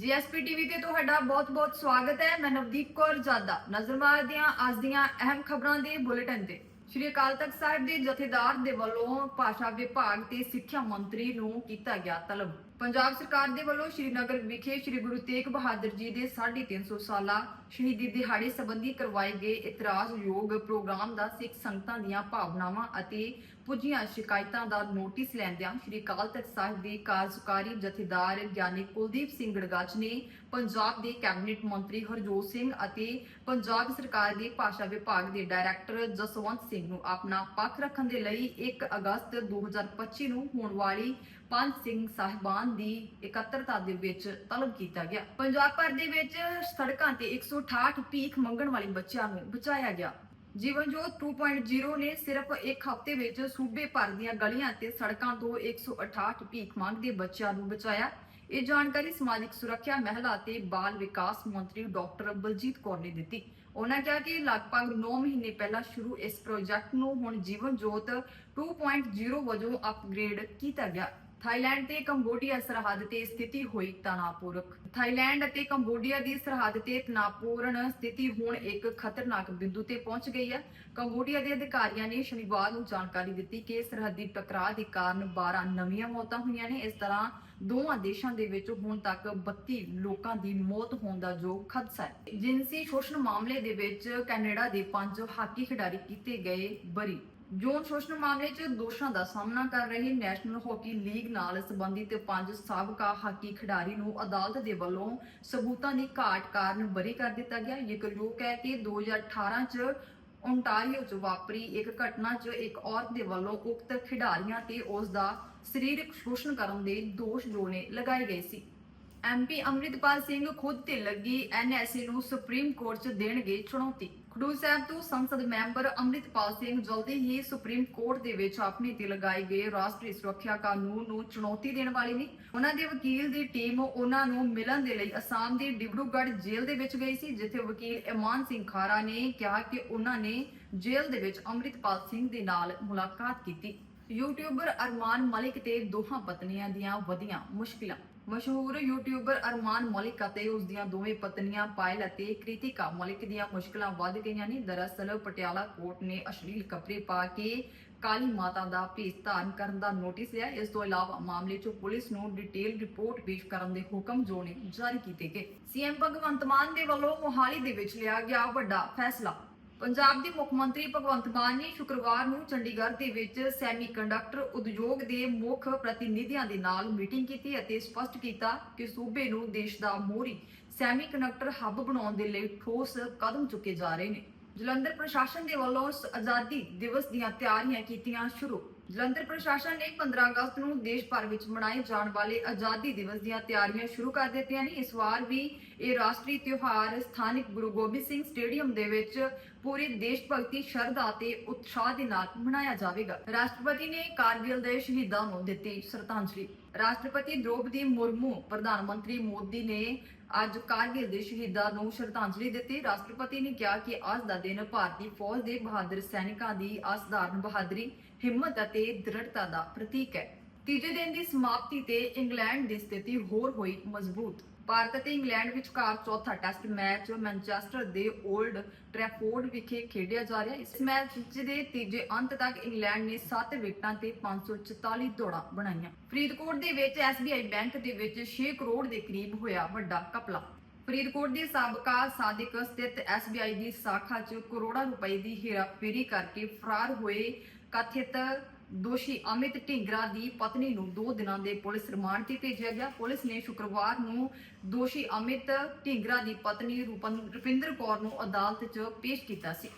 GSP TV ਤੇ ਤੁਹਾਡਾ ਬਹੁਤ-ਬਹੁਤ ਸਵਾਗਤ ਹੈ। ਮੈਂ ਨਵਦੀਪ ਕੌਰ ਜਾਦਾ। ਨਜ਼ਰ ਮਾਰਦੇ ਹਾਂ ਅੱਜ ਦੀਆਂ ਅਹਿਮ ਖਬਰਾਂ ਦੇ ਬੁਲੇਟਿਨ ਤੇ। ਸ਼੍ਰੀ ਅਕਾਲ ਤਖਤ ਸਾਹਿਬ ਦੇ ਜਥੇਦਾਰ ਦੇ ਵੱਲੋਂ ਭਾਸ਼ਾ ਵਿਭਾਗ ਤੇ ਸਿੱਖਿਆ ਮੰਤਰੀ ਨੂੰ ਕੀਤਾ ਗਿਆ ਤਲਬ। ਪੰਜਾਬ ਸਰਕਾਰ ਦੇ ਵੱਲੋਂ ਸ਼੍ਰੀਨਗਰ ਵਿਖੇ ਸ਼੍ਰੀ ਗੁਰੂ ਤੇਗ ਬਹਾਦਰ ਜੀ ਦੇ 350 ਸਾਲਾ ਸ਼ਹੀਦੀ ਦਿਹਾੜੇ ਸੰਬੰਧੀ ਕਰਵਾਏ ਗਏ ਇਤਰਾਜ਼ਯੋਗ ਪ੍ਰੋਗਰਾਮ ਦਾ ਸਿੱਖ ਸੰਗਤਾਂ ਦੀਆਂ ਭਾਵਨਾਵਾਂ ਅਤੇ ਪੁੱਜੀਆਂ ਸ਼ਿਕਾਇਤਾਂ ਦਾ ਨੋਟਿਸ ਲੈਂਦਿਆਂ ਸ਼੍ਰੀ ਅਕਾਲ ਤਖਤ ਸਾਹਿਬ ਦੇ ਕਾਰਜਕਾਰੀ ਜਥੇਦਾਰ ਗਿਆਨੀ ਕੁਲਦੀਪ ਸਿੰਘ ਗੜਗੱਜ ਨੇ ਪੰਜਾਬ ਦੇ ਕੈਬਨਿਟ ਮੰਤਰੀ ਹਰਜੋਤ ਸਿੰਘ ਅਤੇ ਪੰਜਾਬ ਸਰਕਾਰ ਦੇ ਭਾਸ਼ਾ ਵਿਭਾਗ ਦੇ ਡਾਇਰੈਕਟਰ ਜਸਵੰਤ ਸਿੰਘ ਨੂੰ ਆਪਣਾ ਪੱਖ ਰੱਖਣ ਦੇ ਲਈ 1 ਅਗਸਤ 2025 ਨੂੰ ਹੋਣ ਵਾਲੀ ਪੰਜ ਸਿੰਘ ਸਾਹਿਬਾਨ ਦੀ ਇਕੱਤਰਤਾ ਦੇ ਵਿੱਚ ਤਲਬ ਕੀਤਾ ਗਿਆ। ਪੰਜਾਬ ਭਰ ਦੇ ਵਿੱਚ ਸੜਕਾਂ ਤੇ 168 ਭੀਖ ਮੰਗਣ ਵਾਲੇ ਬੱਚਿਆਂ ਨੂੰ ਬਚਾਇਆ ਗਿਆ। ਜੀਵਨ ਜੋਤ 2.0 ਨੇ ਸਿਰਫ ਇੱਕ ਹਫ਼ਤੇ ਵਿੱਚ ਸੂਬੇ ਭਰ ਦੀਆਂ ਗਲੀਆਂ ਤੇ ਸੜਕਾਂ ਤੋਂ 168 ਭੀਖ ਮੰਗਦੇ ਬੱਚਿਆਂ ਨੂੰ ਬਚਾਇਆ। ਇਹ ਜਾਣਕਾਰੀ ਸਮਾਜਿਕ ਸੁਰੱਖਿਆ ਮਹਿਲਾ ਤੇ ਬਾਲ ਵਿਕਾਸ ਮੰਤਰੀ ਡਾਕਟਰ ਬਲਜੀਤ ਕੌਰ ਨੇ ਦਿੱਤੀ। ਉਹਨਾਂ ਕਿਹਾ ਕਿ ਲਗਭਗ 9 ਮਹੀਨੇ ਪਹਿਲਾਂ ਸ਼ੁਰੂ ਇਸ ਪ੍ਰੋਜੈਕਟ ਨੂੰ ਹੁਣ ਜੀਵਨ ਜੋਤ 2.0 ਵਜੋਂ ਅਪਗ੍ਰੇਡ ਕੀਤਾ ਗਿਆ। ਥਾਈਲੈਂਡ ਤੇ ਕੰਬੋਡੀਆ ਸਰਹੱਦ ਤੇ ਸਥਿਤੀ ਹੋਈ ਤਣਾਅਪੂਰਕ। ਥਾਈਲੈਂਡ ਅਤੇ ਕੰਬੋਡੀਆ ਦੀ ਸਰਹੱਦ ਤੇ ਤਣਾਅਪੂਰਨ ਸਥਿਤੀ ਹੁਣ ਇੱਕ ਖਤਰਨਾਕ ਬਿੰਦੂ ਤੇ ਪਹੁੰਚ ਗਈ ਹੈ। ਕੰਬੋਡੀਆ ਦੇ ਅਧਿਕਾਰੀਆਂ ਨੇ ਸ਼ਨੀਵਾਰ ਨੂੰ ਜਾਣਕਾਰੀ ਦਿੱਤੀ ਕਿ ਸਰਹੱਦੀ ਟਕਰਾਅ ਦੇ ਕਾਰਨ 12 ਨਵੀਆਂ ਮੌਤਾਂ ਹੋਈਆਂ ਨੇ। ਇਸ ਤਰ੍ਹਾਂ ਦੋਵਾਂ ਦੇਸ਼ਾਂ ਦੇ ਵਿੱਚ ਹੁਣ ਤੱਕ 32 ਲੋਕਾਂ ਦੀ ਮੌਤ ਹੋਣ ਦਾ ਜੋ ਖਦਸ਼ਾ ਹੈ। ਜਿਨਸੀ ਸ਼ੋਸ਼ਣ ਮਾਮਲੇ ਦੇ ਵਿੱਚ ਕੈਨੇਡਾ ਦੇ ਪੰਜ ਹਾਕੀ ਖਿਡਾਰੀ ਕੀਤੇ ਗਏ ਬਰੀ। ਜੋਨ ਸ਼ੋਸ਼ਣ ਮਾਮਲੇ 'ਚ ਦੋਸ਼ਾਂ ਦਾ ਸਾਹਮਣਾ ਕਰ ਰਹੇ ਨੈਸ਼ਨਲ ਹਾਕੀ ਲੀਗ ਨਾਲ ਸੰਬੰਧਿਤ ਪੰਜ ਸਾਬਕਾ ਹਾਕੀ ਖਿਡਾਰੀ ਨੂੰ ਅਦਾਲਤ ਦੇ ਵੱਲੋਂ ਸਬੂਤਾਂ ਦੀ ਘਾਟ ਕਾਰਨ ਬਰੀ ਕਰ ਦਿੱਤਾ ਗਿਆ। ਜ਼ਿਕਰਯੋਗ ਹੈ ਕਿ 2018 'ਚ ਓਨਟਾਰੀਓ 'ਚ ਵਾਪਰੀ ਇੱਕ ਘਟਨਾ 'ਚ ਇੱਕ ਔਰਤ ਦੇ ਵੱਲੋਂ ਉਕਤ ਖਿਡਾਰੀਆਂ ਤੇ ਉਸ ਦਾ ਸਰੀਰਕ ਸ਼ੋਸ਼ਣ ਕਰਨ ਦੇ ਦੋਸ਼ ਜੋ ਨੇ ਲਗਾਏ ਗਏ ਸੀ। ਐਮਪੀ ਅੰਮ੍ਰਿਤਪਾਲ ਸਿੰਘ ਖੁਦ ਤੇ ਲੱਗੀ ਐਨਐਸਏ ਨੂੰ ਸੁਪਰੀਮ ਕੋਰਟ 'ਚ ਦੇਣਗੇ ਚੁਣੌਤੀ। ਖਡੂਰ ਸਾਹਿਬ ਤੋਂ ਸੰਸਦ ਮੈਂਬਰ ਅੰਮ੍ਰਿਤਪਾਲ ਸਿੰਘ ਜਲਦੀ ਹੀ ਸੁਪਰੀਮ ਕੋਰਟ ਦੇ ਵਿੱਚ ਆਪਣੇ ਤੇ ਲਗਾਏ ਗਏ ਰਾਸ਼ਟਰੀ ਸੁਰੱਖਿਆ ਕਾਨੂੰਨ ਨੂੰ ਚੁਣੌਤੀ ਦੇਣ ਵਾਲੇ ਨੇ। ਉਹਨਾਂ ਦੇ ਵਕੀਲ ਦੀ ਟੀਮ ਉਹਨਾਂ ਨੂੰ ਮਿਲਣ ਦੇ ਲਈ ਅਸਾਮ ਦੇ ਡਿਬਰੂਗੜ੍ਹ ਜੇਲ੍ਹ ਦੇ ਵਿੱਚ ਗਈ ਸੀ, ਜਿੱਥੇ ਵਕੀਲ ਇਮਾਨ ਸਿੰਘ ਖਾਰਾ ਨੇ ਕਿਹਾ ਕਿ ਉਹਨਾਂ ਨੇ ਜੇਲ੍ਹ ਦੇ ਵਿੱਚ ਅੰਮ੍ਰਿਤਪਾਲ ਸਿੰਘ ਦੇ ਨਾਲ ਮੁਲਾਕਾਤ ਕੀਤੀ। ਯੂਟਿਊਬਰ ਅਰਮਾਨ ਮਲਿਕ ਤੇ ਦੋਹਾਂ ਪਤਨੀਆਂ ਦੀਆਂ ਵਧੀਆਂ ਮੁਸ਼ਕਿਲਾਂ। ਮਸ਼ਹੂਰ ਯੂਟਿਊਬਰ ਅਰਮਾਨ ਮਲਿਕ ਅਤੇ ਉਸ ਦੀਆਂ ਦੋਵੇਂ ਪਤਨੀਆਂ ਪਾਇਲ ਅਤੇ ਕ੍ਰਿਤਿਕਾ ਮਲਿਕ ਦੀਆਂ ਮੁਸ਼ਕਲਾਂ ਵੱਧ ਗਈਆਂ ਨੇ। ਦਰਅਸਲ ਪਟਿਆਲਾ ਕੋਰਟ ਨੇ ਅਸ਼ਲੀਲ ਕੱਪੜੇ ਪਾ ਕੇ ਕਾਲੀ ਮਾਤਾ ਦਾ ਭੇਸ ਧਾਰਨ ਕਰਨ ਦਾ ਨੋਟਿਸ ਲਿਆ। ਇਸ ਤੋਂ ਇਲਾਵਾ ਮਾਮਲੇ 'ਚ ਪੁਲਿਸ ਨੂੰ ਡਿਟੇਲ ਰਿਪੋਰਟ ਪੇਸ਼ ਕਰਨ ਦੇ ਹੁਕਮ ਜੋ ਨੇ ਜਾਰੀ ਕੀਤੇ ਗਏ। ਸੀਐਮ ਭਗਵੰਤ ਮਾਨ ਦੇ ਵੱਲੋਂ ਮੋਹਾਲੀ ਦੇ ਵਿੱਚ ਲਿਆ ਗਿਆ ਵੱਡਾ ਫੈਸਲਾ। ਪੰਜਾਬ ਦੇ ਮੁੱਖ ਮੰਤਰੀ ਭਗਵੰਤ ਮਾਨ ਨੇ ਸ਼ੁੱਕਰਵਾਰ ਨੂੰ ਚੰਡੀਗੜ੍ਹ ਦੇ ਵਿੱਚ ਸੈਮੀਕੰਡਕਟਰ ਉਦਯੋਗ ਦੇ ਮੁੱਖ ਪ੍ਰਤੀਨਿਧੀਆਂ ਦੇ ਨਾਲ ਮੀਟਿੰਗ ਕੀਤੀ ਅਤੇ ਸਪਸ਼ਟ ਕੀਤਾ ਕਿ ਸੂਬੇ ਨੂੰ ਦੇਸ਼ ਦਾ ਮੋਹਰੀ ਸੈਮੀਕੰਡਕਟਰ ਹੱਬ ਬਣਾਉਣ ਦੇ ਲਈ ਠੋਸ ਕਦਮ ਚੁੱਕੇ ਜਾ ਰਹੇ ਨੇ। ਜਲੰਧਰ ਪ੍ਰਸ਼ਾਸਨ ਦੇ ਵੱਲੋਂ ਇਸ ਆਜ਼ਾਦੀ ਦਿਵਸ ਦੀਆਂ ਤਿਆਰੀਆਂ ਕੀਤੀਆਂ ਸ਼ੁਰੂ। ਜਲੰਧਰ ਪ੍ਰਸ਼ਾਸਨ ਨੇ 15 ਅਗਸਤ ਨੂੰ ਦੇਸ਼ ਭਰ ਵਿੱਚ ਮਨਾਏ ਜਾਣ ਵਾਲੇ ਆਜ਼ਾਦੀ ਦਿਵਸ ਦੀਆਂ ਤਿਆਰੀਆਂ ਸ਼ੁਰੂ ਕਰ ਦਿੱਤੀਆਂ ਨੇ। ਇਸ ਵਾਰ ਵੀ ਇਹ ਰਾਸ਼ਟਰੀ ਤਿਉਹਾਰ ਸਥਾਨਕ ਗੁਰੂ ਗੋਬਿੰਦ ਸਿੰਘ ਸਟੇਡੀਅਮ ਦੇ ਵਿੱਚ ਪੂਰੀ ਦੇਸ਼ ਭਗਤੀ, ਸ਼ਰਧਾ ਤੇ ਉਤਸ਼ਾਹ ਦੇ ਨਾਲ ਮਨਾਇਆ ਜਾਵੇਗਾ। ਰਾਸ਼ਟਰਪਤੀ ਨੇ ਕਾਰਗਿਲ ਦੇ ਸ਼ਹੀਦਾਂ ਨੂੰ ਦਿੱਤੀ ਸ਼ਰਧਾਂਜਲੀ। ਰਾਸ਼ਟਰਪਤੀ ਦ੍ਰੋਪਦੀ ਮੁਰਮੂ, ਪ੍ਰਧਾਨ ਮੰਤਰੀ ਮੋਦੀ ਨੇ ਅੱਜ ਕਾਰਗਿਲ ਦੇ ਸ਼ਹੀਦਾਂ ਨੂੰ ਸ਼ਰਧਾਂਜਲੀ ਦਿੱਤੀ। ਰਾਸ਼ਟਰਪਤੀ ਨੇ ਕਿਹਾ ਕਿ ਅੱਜ ਦਾ ਦਿਨ ਭਾਰਤੀ ਫੌਜ ਦੇ ਬਹਾਦਰ ਸੈਨਿਕਾਂ ਦੀ ਅਸਧਾਰਨ ਬਹਾਦਰੀ, ਹਿੰਮਤ ਅਤੇ ਦ੍ਰਿੜਤਾ ਦਾ ਪ੍ਰਤੀਕ ਹੈ। ਤੀਜੇ ਦਿਨ ਦੀ ਸਮਾਪਤੀ ਤੇ ਇੰਗਲੈਂਡ ਦੀ ਸਥਿਤੀ ਹੋਰ ਹੋਈ ਮਜ਼ਬੂਤ। ਭਾਰਤ ਅਤੇ ਇੰਗਲੈਂਡ ਵਿਚਕਾਰ ਚੌਥਾ ਟੈਸਟ ਮੈਚ ਮੈਨਚੈਸਟਰ ਦੇ 올ਡ ਟ੍ਰੈਫੋਰਡ ਵਿਖੇ ਖੇਡਿਆ ਜਾ ਰਿਹਾ। ਇਸ ਮੈਚ ਦੇ ਤੀਜੇ ਅੰਤ ਤੱਕ ਇੰਗਲੈਂਡ ਨੇ 7 ਵਿਕਟਾਂ ਤੇ 544 ਦੌੜਾਂ ਬਣਾਈਆਂ। ਫਰੀਦਕੋਟ ਦੇ ਵਿੱਚ SBI ਬੈਂਕ ਦੇ ਵਿੱਚ 6 ਕਰੋੜ ਦੇ ਕਰੀਬ ਹੋਇਆ ਵੱਡਾ ਕਪਲਾ ਫਰੀਦਕੋਟ ਦੇ ਸਾਬਕਾ ਸਾਦਿਕ ਸਥਿਤ SBI ਦੀ ਸ਼ਾਖਾ 'ਚ ਕਰੋੜਾਂ ਰੁਪਏ ਦੀ ਹੇਰਾਫੇਰੀ ਕਰਕੇ ਫਰਾਰ ਹੋਏ ਕਥਿਤ ਦੋਸ਼ੀ ਅਮਿਤ ਢਿੰਗਰਾ ਦੀ ਪਤਨੀ ਨੂੰ 2 ਦਿਨਾਂ ਦੇ ਪੁਲਿਸ ਰਿਮਾਂਡ ਤੇ ਭੇਜਿਆ ਗਿਆ। ਪੁਲਿਸ ਨੇ ਸ਼ੁੱਕਰਵਾਰ ਨੂੰ ਦੋਸ਼ੀ ਅਮਿਤ ਢਿੰਗਰਾ ਦੀ ਪਤਨੀ ਰੂਪਨ ਰੁਪਿੰਦਰ ਕੌਰ ਨੂੰ ਅਦਾਲਤ 'ਚ ਪੇਸ਼ ਕੀਤਾ ਸੀ।